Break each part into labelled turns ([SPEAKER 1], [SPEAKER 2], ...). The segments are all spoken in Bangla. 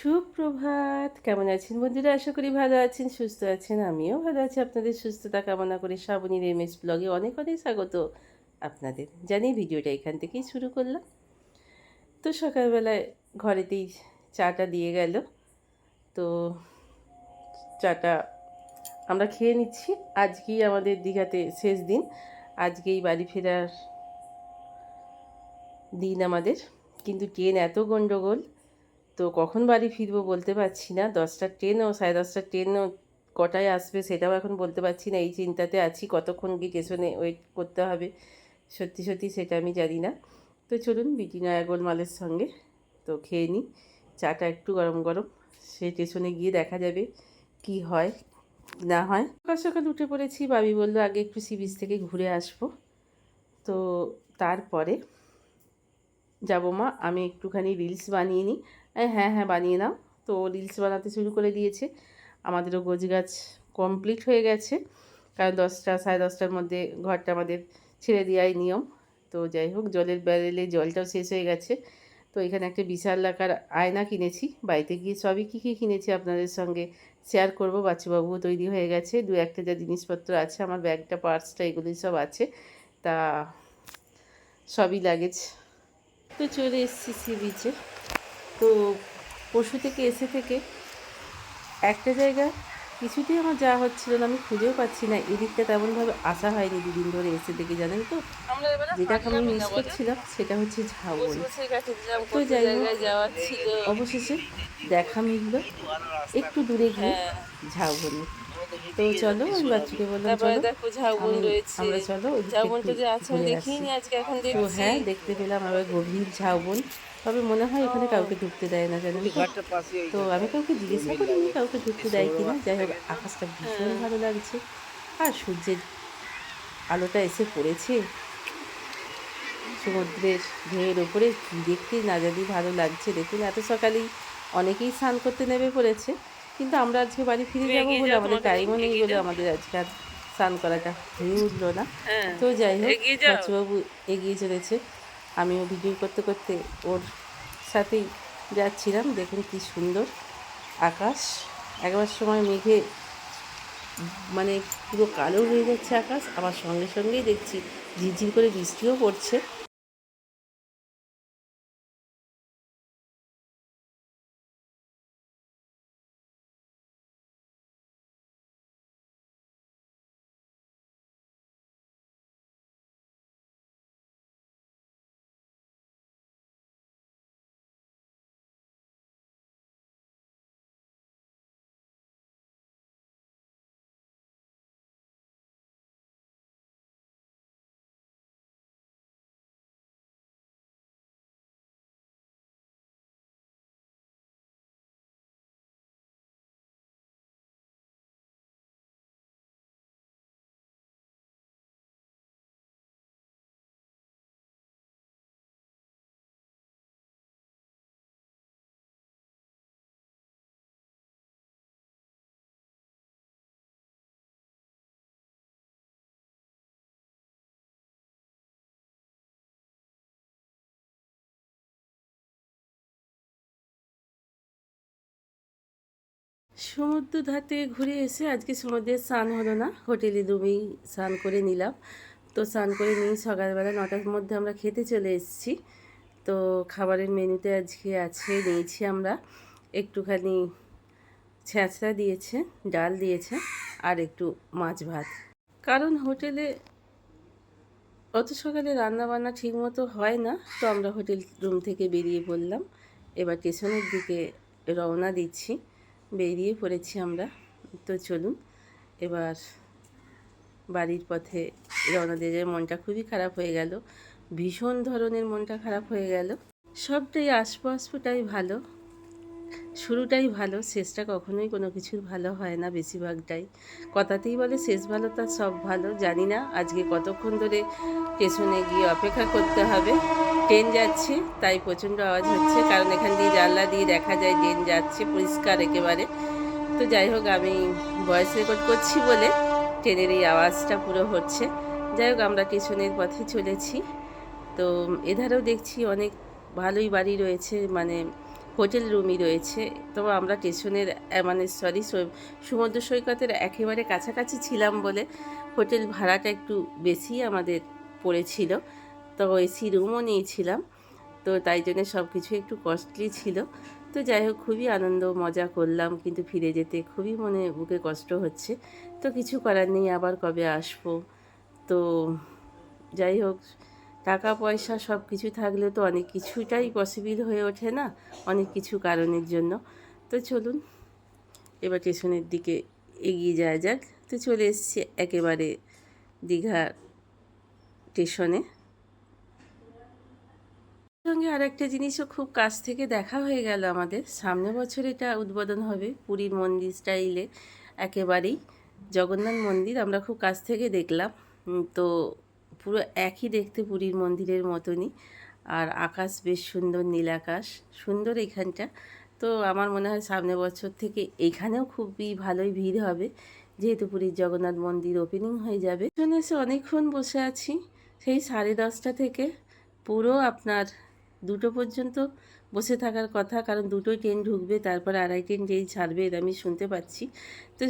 [SPEAKER 1] সুপ্রভাত। কেমন আছেন বন্ধুরা? আশা করি ভালো আছেন, সুস্থ আছেন। আমিও ভালো আছি। আপনাদের সুস্থতা কামনা করে শ্রাবণীর এম এস ব্লগে অনেক অনেক স্বাগত আপনাদের। জানি ভিডিওটা এখান থেকেই শুরু করলাম। তো সকালবেলায় ঘরেতেই চাটা দিয়ে গেল। তো চাটা আমরা খেয়ে নিচ্ছি। আজকেই আমাদের দীঘাতে শেষ দিন। আজকেই বাড়ি ফেরার দিন আমাদের। কিন্তু ট্রেন এত গণ্ডগোল তো কখন বাড়ি ফিরবো বলতে পারছি না। দশটার ট্রেনও সাড়ে দশটার ট্রেনও কটায় আসবে সেটাও এখন বলতে পারছি না। এই চিন্তাতে আছি কতক্ষণ গিয়ে স্টেশনে ওয়েট করতে হবে। সত্যি সত্যি সেটা আমি জানি না। তো চলুন বিটি নয়াগোল মালের সঙ্গে তো খেয়ে নিই। চাটা একটু গরম গরম। সে স্টেশনে গিয়ে দেখা যাবে কি হয়, না হয়। সকাল সকাল উঠে পড়েছি। বাবি বলল, আগে একটু সি বিচ থেকে ঘুরে আসব। তো তারপরে যাব মা। আমি একটুখানি রিলস বানিয়ে নিই। হ্যাঁ হ্যাঁ হ্যাঁ বানিয়ে নাও। তো রিলস বানাতে শুরু করে দিয়েছে। আমাদেরও গোছ গাছ কমপ্লিট হয়ে গেছে। কারণ দশটা, সাড়ে দশটার মধ্যে ঘরটা আমাদের ছেড়ে দেওয়াই নিয়ম। তো যাই হোক, জলের ব্যারেলে জলটাও শেষ হয়ে গেছে। তো এখানে একটা বিশাল আকার আয়না কিনেছি। বাড়িতে গিয়ে সবই কী কী কিনেছি আপনাদের সঙ্গে শেয়ার করব। বাচ্চাবাবুও তৈরি হয়ে গেছে। দু একটা যা জিনিসপত্র আছে, আমার ব্যাগটা পার্সটা এগুলি সব আছে। তা সবই লাগেজ তো চলে এসেছি সি বিচে তো পশু থেকে এসে থেকে একটা জায়গা কিছুতেই আমার যাওয়া হচ্ছিল না আমি খুঁজেও পাচ্ছি না। এদিকটা তেমনভাবে আসা হয়নি দুদিন ধরে এসে থেকে জানেন তো? যেটা আমি মিস করছিলাম সেটা হচ্ছে ঝাউবন। তো যাই হোক অবশেষে দেখা মিলল। একটু দূরে গিয়ে ঝাউবনে। তো চলো ওই বাচ্চাকে বললাম চলো।
[SPEAKER 2] দেখো ঝাউবন রয়েছে।
[SPEAKER 1] আমরা চলো
[SPEAKER 2] ঝাউবনটা যে আছে আমি দেখিনি আজকে এখন দেখছি।
[SPEAKER 1] হ্যাঁ দেখতে পেলাম আবার গভীর ঝাউবন। তবে মনে হয় এখানে কাউকে ঢুকতে দেয় না জানেন তো? আমি কাউকে জিজ্ঞাসা করিনি কাউকে ঢুকতে দেয় কিনা। যাই হোক আকাশটা ভীষণ ভালো লাগছে। আর সূর্যের আলোটা এসে পড়েছে। সমুদ্রের ঢেউয়ের ওপরে কী দেখতে না জানি ভালো লাগছে। দেখুন এত সকালেই অনেকেই স্নান করতে নেমে পড়েছে। কিন্তু আমরা আজকে বাড়ি ফিরে যাব বলে আমাদের টাইমও নেই বলে আমাদের আজকে আর স্নান করাটা হয়ে উঠল না।
[SPEAKER 2] হ্যাঁ
[SPEAKER 1] তো যাই হোক বাচ্চাবাবু এগিয়ে চলেছে। আমিও ভিডিও করতে করতে ওর সাথেই যাচ্ছিলাম, দেখুন কি সুন্দর আকাশ। একবার সময় মেঘে মানে পুরো কালো হয়ে যাচ্ছে আকাশ। আবার সঙ্গে সঙ্গেই দেখছি ঝিরঝির করে বৃষ্টিও পড়ছে। সমুদ্র ধাতে ঘুরে এসে আজকে সমুদ্রে স্নান হলো না। হোটেলে রুমেই স্নান করে নিলাম। তো স্নান করে নিয়ে সকালবেলা নটার মধ্যে আমরা খেতে চলে এসেছি। তো খাবারের মেনুতে আজকে আছে, নিয়েছি আমরা একটুখানি ছ্যাঁচড়া দিয়েছে, ডাল দিয়েছে আর একটু মাছ ভাত। কারণ হোটেলে অত সকালে রান্না বান্না ঠিক মতো হয় না, তো আমরা হোটেল রুম থেকে বেরিয়ে পড়লাম। এবার স্টেশনের দিকে রওনা দিচ্ছি। বেরিয়ে পড়েছি আমরা। তো চলুন, এবার বাড়ির পথে রওনা দিয়ে মনটা খুবই খারাপ হয়ে গেল। ভীষণ ধরনের মনটা খারাপ হয়ে গেল। সবটাই আসব আসবোটাই ভালো। শুরুটাই ভালো, শেষটা কখনোই কোনো কিছুর ভালো হয় না বেশিরভাগটাই। কথাতেই বলে শেষ ভালো তার সব ভালো, জানি না আজকে কতক্ষণ ধরে স্টেশনে গিয়ে অপেক্ষা করতে হবে। ট্রেন যাচ্ছে, তাই প্রচণ্ড আওয়াজ হচ্ছে, কারণ এখান দিয়ে জানলা দিয়ে দেখা যায় ট্রেন যাচ্ছে পরিষ্কার একেবারে। তো যাই হোক, আমি ভয়েস রেকর্ড করছি বলে ট্রেনের এই আওয়াজটা পুরো হচ্ছে। যাই হোক, আমরা স্টেশনের পথে চলেছি। তো এধারেও দেখছি অনেক ভালোই বাড়ি রয়েছে মানে হোটেল রুমই রয়েছে। তো আমরা স্টেশনের মানে সরি সমুদ্র সৈকতের একেবারে কাছাকাছি ছিলাম বলে হোটেল ভাড়াটা একটু বেশি আমাদের পড়েছিল। তো এসি রুমও নিয়েছিলাম। তো তাই জন্য সব কিছু একটু কস্টলি ছিল। তো যাই হোক, খুবই আনন্দ, মজা করলাম। কিন্তু ফিরে যেতে খুবই মনে, বুকে কষ্ট হচ্ছে। তো কিছু করার নেই, আবার কবে আসব? তো যাই হোক টাকা পয়সা সব কিছু থাকলে তো অনেক কিছুটাই পসিবল হয়ে ওঠে না অনেক কিছু কারণের জন্য। তো চলুন, এবার স্টেশনের দিকে এগিয়ে যাওয়া যাক। তো চলে এসছি একেবারে দীঘা স্টেশনে। সঙ্গে আর একটা জিনিসও খুব কাছ থেকে দেখা হয়ে গেল আমাদের। সামনে বছর এটা উদ্বোধন হবে পুরীর মন্দির স্টাইলে, একেবারেই জগন্নাথ মন্দির আমরা খুব কাছ থেকে দেখলাম। তো পুরো একই দেখতে পুরীর মন্দিরের মতনই। আর আকাশ বেশ সুন্দর, নীল আকাশ। সুন্দর এখানটা। তো আমার মনে হয় সামনে বছর থেকে এখানেও খুবই ভালোই ভিড় হবে। যেহেতু পুরীর জগন্নাথ মন্দির ওপেনিং হয়ে যাবে। শুনে এসে অনেকক্ষণ বসে আছি। সেই সাড়ে দশটা থেকে পুরো আপনার দুটো পর্যন্ত বসে থাকার কথা। কারণ দুটোই ট্রেন ঢুকবে, তারপর আড়াই ট্রেন যেই ছাড়বে এটা আমি শুনতে পাচ্ছি। তো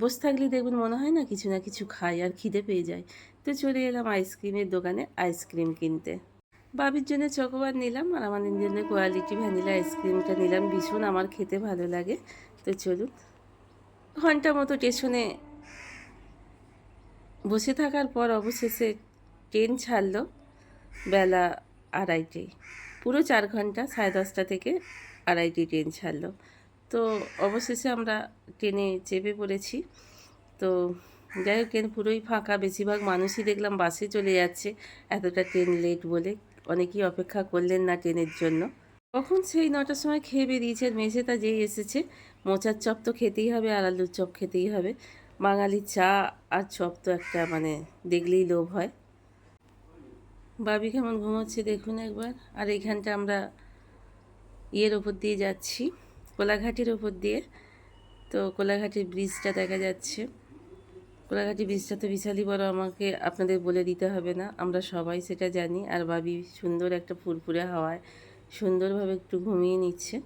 [SPEAKER 1] বসে থাকলে দেখবেন মনে হয় না কিছু না কিছু খাই আর খিদে পেয়ে যায়। তো চলে এলাম আইসক্রিমের দোকানে আইসক্রিম কিনতে। বাবির জন্য চকোবার নিলাম আর আমাদের জন্য কোয়ালিটি ভ্যানিলা আইসক্রিমটা নিলাম। ভীষণ আমার খেতে ভালো লাগে। তো চলুন, ঘণ্টা মতো স্টেশনে বসে থাকার পর অবশেষে ট্রেন ছাড়লো বেলা আড়াইটে পুরো চার ঘণ্টা, সাড়ে দশটা থেকে আড়াইটে ট্রেন ছাড়লো। তো অবশেষে আমরা ট্রেনে চেপে পড়েছি। তো যাই হোক ট্রেন পুরোই ফাঁকা। বেশিরভাগ মানুষই দেখলাম বাসে চলে যাচ্ছে। এতটা ট্রেন লেট বলে অনেকেই অপেক্ষা করলেন না ট্রেনের জন্য। কখন সেই নটার সময় খেয়ে বেরিয়েছে মেঝেটা যেই এসেছে, মোচার চপ তো খেতেই হবে আর আলুর চপ খেতেই হবে। বাঙালির চা আর চপ তো একটা মানে দেখলেই লোভ হয়। বাবি কেমন ঘুমোচ্ছে দেখুন একবার। আর এইখানটা আমরা ইয়ের ওপর দিয়ে যাচ্ছি, কোলাঘাটের ওপর দিয়ে। তো কোলাঘাটের ব্রিজটা দেখা যাচ্ছে। কোলাঘাটি ব্রিজটা তো বিশালই বড় আমাকে আপনাদের বলে দিতে হবে না। আমরা সবাই সেটা জানি। আর ভাবি সুন্দর একটা ফুরফুরে হাওয়ায় সুন্দরভাবে একটু ঘুমিয়ে নিচ্ছে।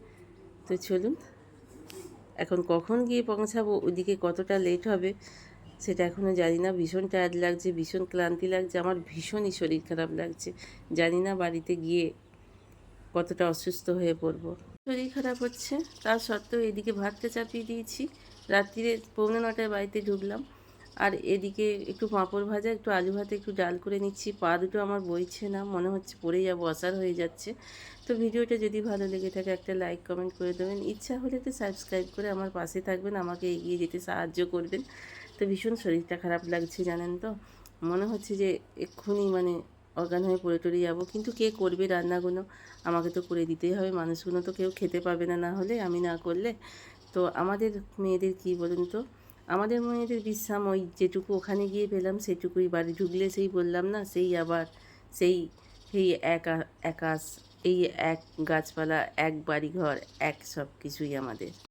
[SPEAKER 1] তো চলুন, এখন কখন গিয়ে পৌঁছাবো? ওদিকে কতটা লেট হবে সেটা এখনও জানি না। ভীষণ টায়ার্ড লাগছে, ভীষণ ক্লান্তি লাগছে, আমার ভীষণই শরীর খারাপ লাগছে। জানি না বাড়িতে গিয়ে কতটা অসুস্থ হয়ে পড়ব। শরীর খারাপ হচ্ছে, তার সত্ত্বেও এদিকে ভাতটা চাপিয়ে দিয়েছি। রাত্রিরে পৌনে নটায় বাড়িতে ঢুকলাম। আর এদিকে একটু পাঁপড় ভাজা, একটু আলু ভাতে একটু ডাল করে নিচ্ছি। পা দুটো আমার বইছে না, মনে হচ্ছে পড়ে যাব, অসার হয়ে যাচ্ছে। তো ভিডিওটা যদি ভালো লেগে থাকে, একটা লাইক কমেন্ট করে দেবেন। ইচ্ছা হলে তো সাবস্ক্রাইব করে আমার পাশে থাকবেন, আমাকে এগিয়ে যেতে সাহায্য করবেন। তো ভীষণ শরীরটা খারাপ লাগছে, জানেন তো? মনে হচ্ছে যে এক্ষুনি মানে অজ্ঞান হয়ে পড়ে টরে যাব। কিন্তু কে করবে রান্নাগুলো? আমাকে তো করে দিতেই হবে, মানুষগুলো তো কেউ খেতে পাবে না না হলে, আমি না করলে। তো আমাদের মেয়েদের কি বলুন তো? আমাদের মেয়েদের বিশ্রাম ওই যেটুকু ওখানে গিয়ে পেলাম, সেটুকুই বাড়ি ঢুকলে সেই বললাম না, সেই আবার সেই সেই এক আকাশ এই এক গাছপালা, এক বাড়ি ঘর এক সব কিছুই আমাদের।